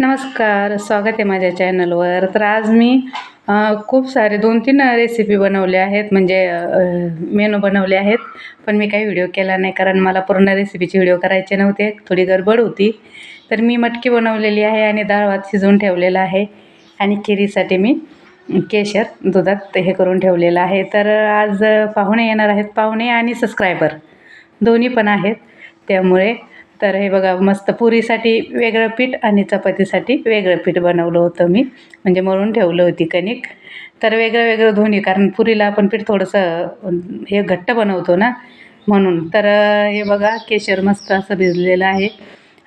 नमस्कार स्वागत आहे माझ्या चॅनलवर तर आज मी खूप सारे दोन तीन रेसिपी बनवले आहेत. म्हणजे मेनू बनवले आहेत. पण मी काही व्हिडिओ केला नाही कारण मला पूर्ण रेसिपीचे व्हिडिओ करायचे नव्हते. थोडी गडबड होती. तर मी मटकी बनवलेली आहे आणि डाळ भात शिजवून ठेवलेला आहे. आणि खिरीसाठी मी केशर दुधात हे करून ठेवलेलं आहे. तर आज पाहुणे येणार आहेत. पाहुणे आणि सबस्क्रायबर दोन्ही पण आहेत. त्यामुळे तर हे बघा मस्त पुरीसाठी वेगळं पीठ आणि चपातीसाठी वेगळं पीठ बनवलं होतं मी. म्हणजे मळून ठेवलं होती कणिक. तर वेगळं वेगळं धुणी कारण पुरीला आपण पीठ थोडंसं हे घट्ट बनवतो ना म्हणून. तर हे बघा केशर मस्त असं भिजलेलं आहे.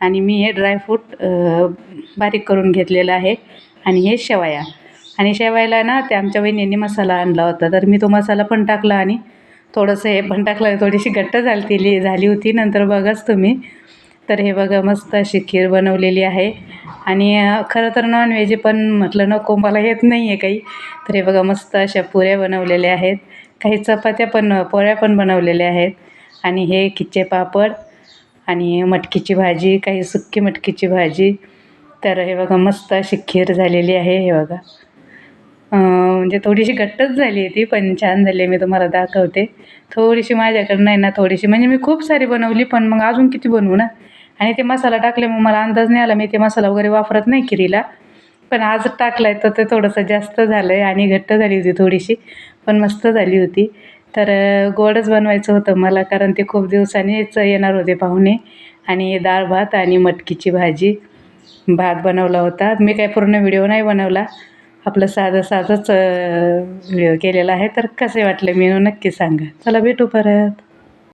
आणि मी हे ड्रायफ्रूट बारीक करून घेतलेलं आहे. आणि हे शेवया. आणि शेवायला ना ते आमच्या वहिनींनी मसाला आणला होता. तर मी तो मसाला पण टाकला आणि थोडंसं हे पण टाकलं थोडीशी घट्ट झाली झाली होती. नंतर बघाच तुम्ही. तर हे बघा मस्त अशी खीर बनवलेली आहे. आणि खरं तर नॉनव्हेज पण म्हटलं नको मला येत नाही आहे काही. तर हे बघा मस्त अशा पुऱ्या बनवलेल्या आहेत. काही चपात्या पण पोळ्या पण बनवलेल्या आहेत. आणि हे खिच्चे पापड आणि मटकीची भाजी काही सुक्की मटकीची भाजी. तर हे बघा मस्त अशी खीर झालेली आहे हे बघा. म्हणजे थोडीशी घट्टच झाली आहे ती पण छान झाली आहे मी तुम्हाला दाखवते. थोडीशी माझ्याकडनं आहे ना थोडीशी. म्हणजे मी खूप सारी बनवली पण मग अजून किती बनवू ना? आणि ते मसाला टाकले मग मला अंदाज नाही आला. मी ते मसाला वगैरे वापरत नाही किरीला. पण आज टाकला आहे तर ते थोडंसं जास्त झालं आहे आणि घट्ट झाली होती थोडीशी पण मस्त झाली होती. तर गोडच बनवायचं होतं मला कारण ते खूप दिवसांनीच येणार होते पाहुणे. आणि डाळ भात आणि मटकीची भाजी. भात बनवला होता. मी काय पूर्ण व्हिडिओ नाही बनवला. आपलं साधं साधंच व्हिडिओ केलेला आहे. तर कसे वाटले मी नक्की सांगा. चला भेटू परत.